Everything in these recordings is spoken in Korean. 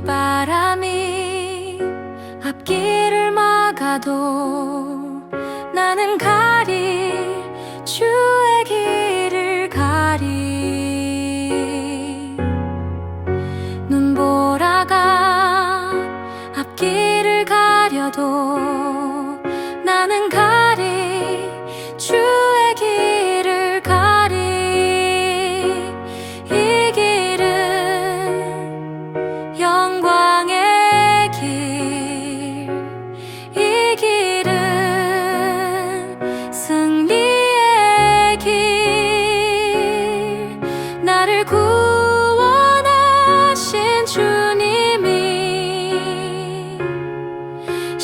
비바람이 앞길을 막아도 나는 가리 주의 길을 가리. 눈보라가 앞길을 가려도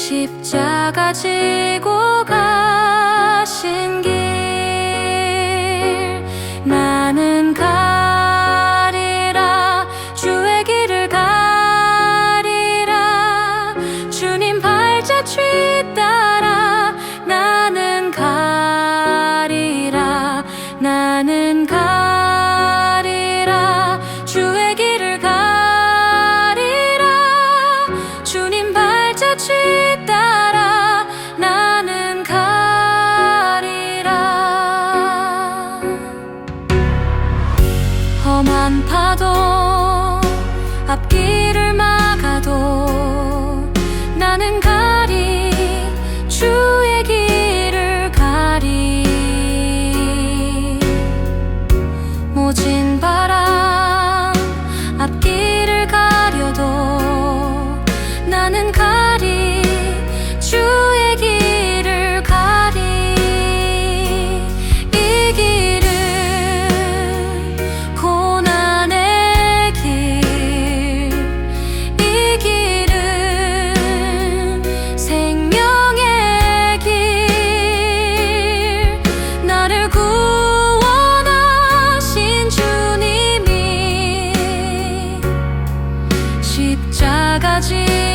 십자가 지고 가신 길. 나는 가리라. 주의 길을 가리라. 주님 발자취 따라. 나는 가리라. 나는 가리라. 주의 길을 가리라. 주님 발자취 나는 가리 주의 길을 가리. 모진 바람 앞길을 가려도 나는 가리 주 바가지.